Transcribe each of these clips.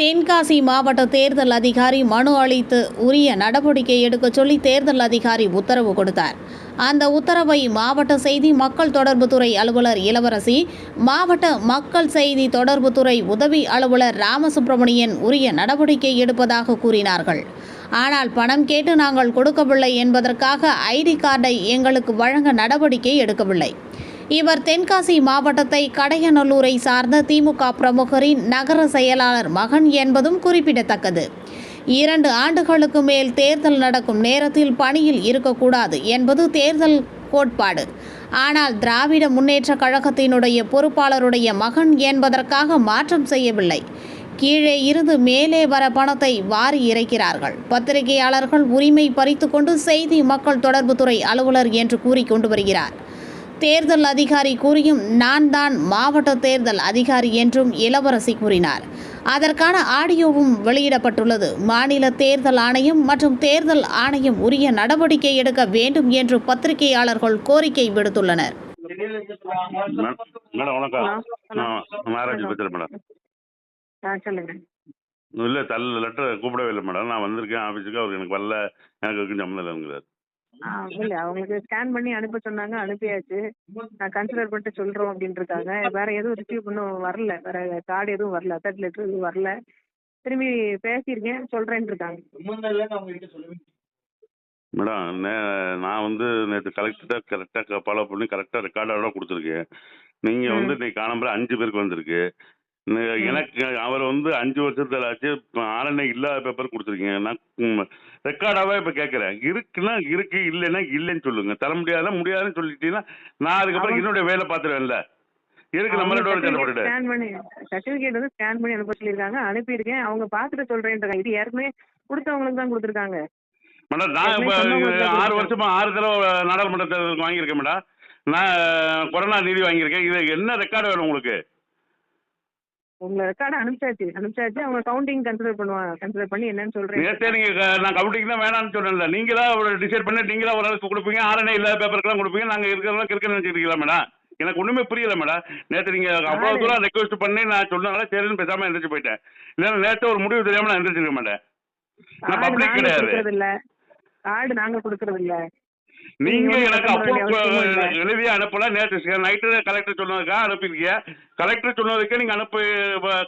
தென்காசி மாவட்ட தேர்தல் அதிகாரி மனு அளித்து உரிய நடவடிக்கை எடுக்க சொல்லி தேர்தல் அதிகாரி உத்தரவு கொடுத்தார். அந்த உத்தரவை மாவட்ட செய்தி மக்கள் தொடர்புத்துறை அலுவலர் இளவரசி மாவட்ட மக்கள் செய்தி தொடர்புத்துறை உதவி அலுவலர் ராமசுப்பிரமணியன் உரிய நடவடிக்கை எடுப்பதாக கூறினார்கள். ஆனால் பணம் கேட்டு நாங்கள் கொடுக்கவில்லை என்பதற்காக ஐடி கார்டை எங்களுக்கு வழங்க நடவடிக்கை எடுக்கவில்லை. இவர் தென்காசி மாவட்டத்தை கடையநல்லூரை சார்ந்த திமுக பிரமுகரின் நகர செயலாளர் மகன் என்பதும் குறிப்பிடத்தக்கது. இரண்டு ஆண்டுகளுக்கு மேல் தேர்தல் நடக்கும் நேரத்தில் பணியில் இருக்கக்கூடாது என்பது தேர்தல் கோட்பாடு. ஆனால் திராவிட முன்னேற்ற கழகத்தினுடைய பொறுப்பாளருடைய மகன் என்பதற்காக மாற்றம் செய்யவில்லை. கீழே இருந்து மேலே வர பணத்தை வாரி இறைக்கிறார்கள். பத்திரிகையாளர்கள் உரிமை பறித்துக்கொண்டு செய்தி மக்கள் தொடர்புத்துறை அலுவலர் என்று கூறிக்கொண்டு வருகிறார். தேர்தல் அதிகாரி கூறியும் நான் தான் மாவட்ட தேர்தல் அதிகாரி என்றும் இளவரசி கூறினார். அதற்கான ஆடியோவும் வெளியிடப்பட்டுள்ளது. மாநில தேர்தல் ஆணையம் மற்றும் தேர்தல் ஆணையம் உரிய நடவடிக்கை எடுக்க வேண்டும் என்று பத்திரிகையாளர்கள் கோரிக்கை விடுத்துள்ளனர். இல்லை தள்ள லெட்டர் கூப்பிடவே இல்லை மேடம். நான் வந்திருக்கேன் ஆஃபீஸுக்கு அவர் எனக்கு வரல. எனக்கு சம்மந்தம் இல்லைங்கிறார். இல்ல அவங்களுக்கு ஸ்கேன் பண்ணி அனுப்ப சொன்னாங்க அனுப்பியாச்சு. நான் கன்சிடர் பண்ணிட்டு சொல்றோம் அப்படின்ட்டு இருக்காங்க வேற எதுவும் ரிசீவ் இன்னும் வரல. வேற கார்டு எதுவும் வரல. அத்தட் லெட்டர் எதுவும் வரல. திரும்பி பேசியிருக்கேன் சொல்றேன்னு இருக்காங்க மேடம் நான் வந்து நேற்று கலெக்டர்கிட்ட கரெக்டாக ஃபாலோ பண்ணி கரெக்டாக ரெக்கார்டோட கொடுத்துருக்கேன். நீங்கள் வந்து இன்னைக்கு காணம்புற அஞ்சு பேருக்கு வந்திருக்கு. எனக்கு அவர் வந்து அஞ்சு வருஷத்துல ஆச்சு. ஆர்என்ஐ இல்லாத பேப்பர் கொடுத்துருக்கீங்க. நான் ரெக்கார்டாகவே இப்போ கேட்குறேன் இருக்குன்னா இருக்கு இல்லைன்னா இல்லைன்னு சொல்லுங்க. தர முடியாதுன்னா முடியாதுன்னு சொல்லிட்டீங்கன்னா நான் அதுக்கப்புறம் என்னுடைய வேலை பார்த்துருவேன்ல. இருக்கு நம்மளோட சண்டை போட்டுட்டு. ஸ்கேன் பண்ணி சர்டிபிகேட் வந்து ஸ்கேன் பண்ணி அனுப்ப சொல்லியிருக்காங்க. அனுப்பியிருக்கேன். அவங்க பார்த்துட்டு சொல்றேன்னு இருக்காங்க இது ஏற்கனவே கொடுத்தவங்களுக்கு தான் கொடுத்துருக்காங்க. மேடம் நான் ஆறு. வருஷமா ஆறு தடவை நாடாளுமன்ற தேர்தலுக்கு வாங்கியிருக்கேன் மேடம். நான் கொரோனா நிதி வாங்கியிருக்கேன். இது என்ன ரெக்கார்டு வேணும் உங்களுக்கு? உங்க ரெக்கார்டு அனுப்பிச்சாச்சு. அனுப்பிச்சாச்சு அவங்க கவுண்டிங் கன்சிடர் பண்ணுவாங்க கன்சிடர் பண்ணி என்னன்னு சொல்றேன். நேற்றே நீங்க நான் கவுண்டிங் தான் வேணாம்னு சொன்னேன்ல. நீங்களா ஒரு டிசைட் பண்ணி நீங்களா ஒரு ஆளுக்கு கொடுப்பீங்க ஆரணை இல்லாத பேப்பருக்கெல்லாம் கொடுப்பீங்க நாங்க இருக்கிறதெல்லாம் கிறுக்கன்னு நினைச்சிருக்கீங்களா மேடம்? எனக்கு ஒண்ணுமே புரியல மேடம். நேற்று நீங்க அவ்வளவு தூரம் ரெக்வஸ்ட் பண்ணி நான் சொன்னதால சரின்னு பேசாம எந்திரிச்சு போயிட்டேன். இல்லைன்னா நேற்று ஒரு முடிவு தெரியாம நான் எந்திரிச்சிருக்க மாட்டேன் நான் பப்ளிக் கிடையாது. கார்டு நாங்க கொடுக்கறது இல்ல நீங்க எனக்கு. அப்போ எழுதியே அனுப்பல. நேற்று நைட்டு கலெக்டர் சொன்னதுக்காக அனுப்பியிருக்கீங்க கலெக்டர் சொன்னதுக்கு நீங்க அனுப்பி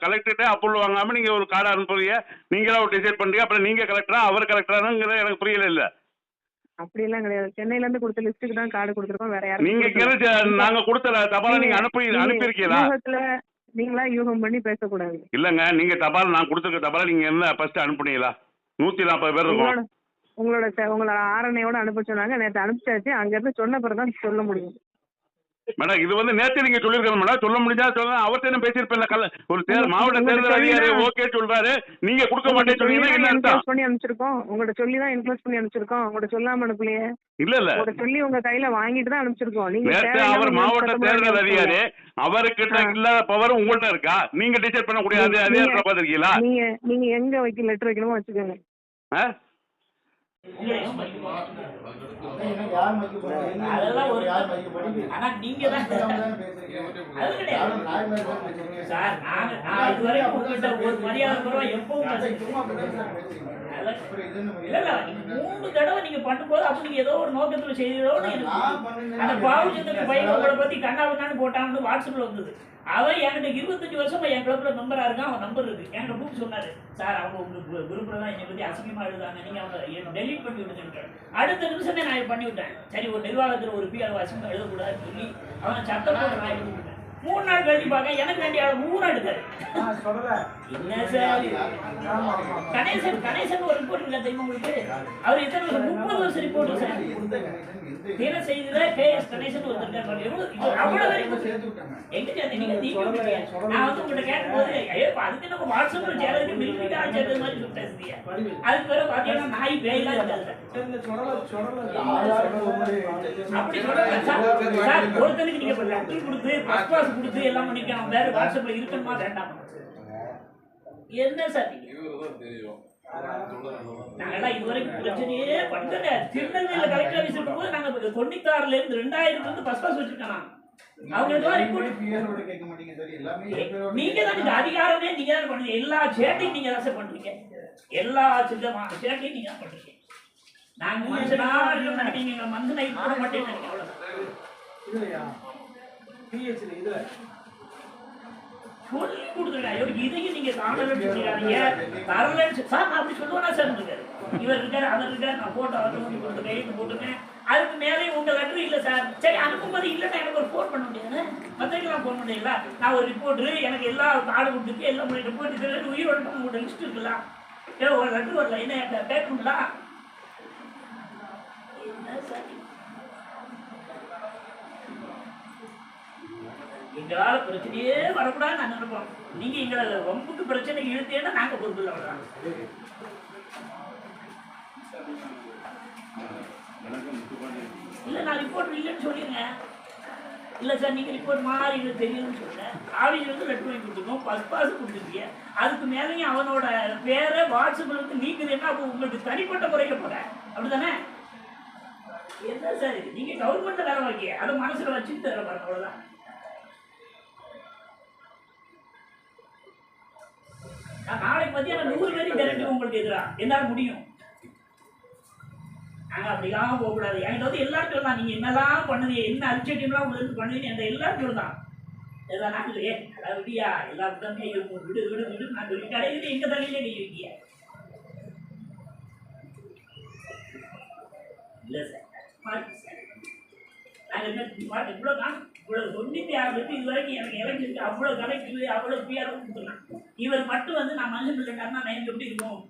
கலெக்டர்கிட்ட அப்ரூவல் வாங்காம நீங்க ஒரு கார்டு அனுப்புறீங்க. நீங்களா ஒரு டிசைட் பண்றீங்க. அப்புறம் நீங்க கலெக்டரா அவர் கலெக்டராங்கிறது எனக்கு புரியல இல்ல. அப்படி எல்லாம் கிடையாது. சென்னையில இருந்து கொடுத்த லிஸ்ட்டுக்கு தான் கார்டு கொடுத்துருக்கோம். வேற யாரும் நீங்க நாங்க கொடுத்த தபால நீங்க அனுப்பி அனுப்பியிருக்கீங்களா? நீங்களா யூகம் பண்ணி பேசக்கூடாது. இல்லங்க நீங்க தபால் நான் கொடுத்துருக்க தபால நீங்க என்ன ஃபர்ஸ்ட் அனுப்புனீங்களா? நூத்தி நாற்பது பேர் இருக்கும். உங்களோட உங்களோட ஆரணையோட அனுப்ப சொன்னாங்க. நேற்று அனுப்பிச்சாச்சு. அங்க இருந்து சொன்ன பிறகு தான் சொல்ல முடியும். மேடம் இது வந்து நேத்து நீங்க சொல்லிருக்கணும் மேடம். சொல்ல முடிஞ்சா சொல்ல அவர்கிட்ட என்ன பேசியிருப்பேன்ல கல ஒரு தேர் மாவட்ட தேர்தல் அதிகாரி ஓகே சொல்றாரு. நீங்க கொடுக்க மாட்டேன்னு சொன்னீங்கன்னா பண்ணி அனுப்பிச்சிருக்கோம். உங்கள்ட்ட சொல்லி தான் என்க்ளோஸ் பண்ணி அனுப்பிச்சிருக்கோம். உங்கள்ட்ட சொல்லாம அனுப்பலையே. இல்ல இல்ல. உங்கள்ட்ட சொல்லி உங்க கையில வாங்கிட்டு தான் அனுப்பிச்சிருக்கோம். நீங்க நேற்று அவர் மாவட்ட தேர்தல் அதிகாரி. அவர்கிட்ட. இல்லாத பவர் உங்கள்ட்ட இருக்கா? நீங்க டிசைட் பண்ணக்கூடிய அதே அதே பாத்திருக்கீங்களா நீங்க நீங்க எங்க வைக்க லெட்டர் வைக்கணுமோ வச்சுக்கோங்க. ஆனா நீங்க தான் சார் நான் உங்ககிட்ட ஒரு மரியாதை எப்பவும் இல்ல மூணு தடவை நீங்க பண்ணும்போது அப்ப ஏதோ ஒரு நோக்கத்துல எனக்கு அந்த பாவச்சந்திரன் பையன் உங்களை பத்தி கண்ணாவண்ணான்னு போட்டான்னு வாட்ஸ்அப்ல வந்தது. அவன் என்கிட்ட இருபத்தஞ்சு வருஷமா என் கிளப்ல மெம்பரா இருக்கான் அவன் நம்பர் இருக்கு. என்கிட்ட கூப்பிட்டு சொன்னாரு சார் அவங்க உங்களுக்கு குரூப்ல தான் என்னை பத்தி அசிங்கமா எழுதாங்க நீங்க அவங்க டெலீட் பண்ணி விடுங்க அடுத்த நிமிஷமே நான் பண்ணி விட்டேன். சரி ஒரு நிர்வாகத்துல ஒரு பி அளவு அசிங்கமா எழுதக்கூடாதுன்னு சொல்லி அவன் போட்டு நான் எழுதி மூணு நாள் கழிச்சு பார்க்க எனக்கு வேண்டிய ஆள் மூணு எடுத்தாரு. என்ன சார்? கணேசன் கணேசன் ஒரு ரிப்போர்ட் இல்ல தெரியுமா உங்களுக்கு? அவர் எத்தனை வருஷம்? முப்பது வருஷம் ரிப்போர்ட் சார். தின செய்தியில கே எஸ் கணேசன் ஒருத்தர் அவ்வளவு வரைக்கும் எங்க சேர்ந்து நீங்க நான் வந்து உங்கள்ட்ட கேட்கும்போது அதுக்கு நம்ம வாட்ஸ்அப்ல சேரதுக்கு மில்லிட்டா சேர்த்தது மாதிரி சொல்லி பேசுறீங்க. அதுக்கு பிறகு பாத்தீங்கன்னா நாய் பேயெல்லாம் இருக்காது அப்படி சொல்லுங்க சார். ஒருத்தனுக்கு நீங்க லெட்டர் கொடுத்து ஃபர்ஸ்ட் கிளாஸ் கொடுத்து எல்லாம் பண்ணிருக்காங்க வேற வாட்ஸ்அப்ல இருக்கணுமா வேண்டாமா? என்ன சார் நீங்க? நாங்கெல்லாம் இதுவரைக்கும் பிரச்சனையே பண்ணல திருநெல்வேலியில கலெக்டர் ஆஃபீஸ் இருக்கும்போது நாங்க தொண்ணூத்தாறுல இருந்து ரெண்டாயிரத்துல இருந்து ஃபர்ஸ்ட் கிளாஸ் வச்சிருக்கோம் நீங்க. தான் அதிகாரமே நீங்க தான் பண்ணுங்க எல்லா சேட்டையும் நீங்க தான் பண்றீங்க எல்லா சேட்டையும் நீங்க தான் பண்றீங்க நாங்க மனுஷனா. எங்க மனுஷனை போட மாட்டேன்னு அவ்வளவுதான். பிஹெச்ல இதுல சொல்லி கொடுத்துருங்க ஐயோ இதையும் நீங்க தாண்டலன்னு சொல்லிடாதீங்க தரலன்னு சொல்லி- சார் அப்படி சொல்லுவேனா சார் இருக்காரு இவர் இருக்காரு அவர் இருக்காரு. நான் போட்டோ வந்து பண்ணி கொடுத்து கையெழுத்து போட்டுருக்கேன். அதுக்கு மேலே உங்க லெட்டர் இல்ல சார். சரி அனுப்பும்போது இல்லைன்னா எனக்கு ஒரு ஃபோன் பண்ண முடியாது. மற்றவங்களாம் ஃபோன் பண்ணீங்களா நான் ஒரு ரிப்போர்ட்டு எனக்கு எல்லா கார்டு கொடுத்துருக்கு எல்லாம் ரிப்போர்ட் இதில் உயிரோட உங்களோட லிஸ்ட் இருக்குல்ல? ஏ ஒரு லெட்டர் வரல என்ன எனக்கு கேட்கணுங்களா என்ன சார்? எங்களால் பிரச்சனையே வரக்கூடாது நாங்கள் நினைப்போம் நீங்கள் எங்களை ரொம்பக்கு பிரச்சனை இழுத்தேன்னா நாங்க பொறுப்பு இல்லை நான் ரிப்போர்ட் இல்லைன்னு சொல்லிடுங்க இல்லை சார் நீங்கள் ரிப்போர்ட் மாறி இல்லை தெரியும்னு சொல்லுங்க. ஆவியில் இருந்து லெட்டர் வாங்கி கொடுத்துருக்கோம். பஸ் பாஸ் கொடுத்துருக்கீங்க. அதுக்கு மேலேயும் அவனோட பேரை வாட்ஸ்அப்ல இருந்து நீக்குதுன்னா அப்போ உங்களுக்கு தனிப்பட்ட குறைக்க போகிறேன் அப்படி அப்படிதானே என்ன சார் இது? கவர்மெண்ட்டில் வேலை வாங்கி அதை மனசில் வச்சுட்டு வேலை பாருங்க அவ்வளோதான் நான் நூறு பேரும் திரட்டி உங்களுக்கு எதிரா? என்னால முடியும். நாங்க அப்படிலாம் போகக்கூடாது என்கிட்ட வந்து எல்லாரும் சொல்லலாம் நீங்க என்னெல்லாம் பண்ணுது? என்ன அரிச்சட்டியெல்லாம் உங்களுக்கு பண்ணுது? பண்ணுவீங்க என்ற எல்லாரும் சொல்லலாம் எல்லாம் நான் இல்லையே? அதாவது விடியா எல்லாரும் தான் இருக்கும். விடு விடு விடு. நான் சொல்லி கிடையாது எங்க தலையிலே நீ இருக்கிய இல்லை சார் மாட்டு சார் நாங்கள் இவ்வளோ தான் இவ்வளோ தொண்ணூற்றி ஆறு இது வரைக்கும் எனக்கு இறங்கிருக்கு அவ்வளோ கலைக்கு அவ்வளோ பிஆர் கொடுத்துருலாம் இவர் மட்டும் வந்து நான் மஞ்சள் பிள்ளை நான் எனக்கு எப்படி இருக்கும்.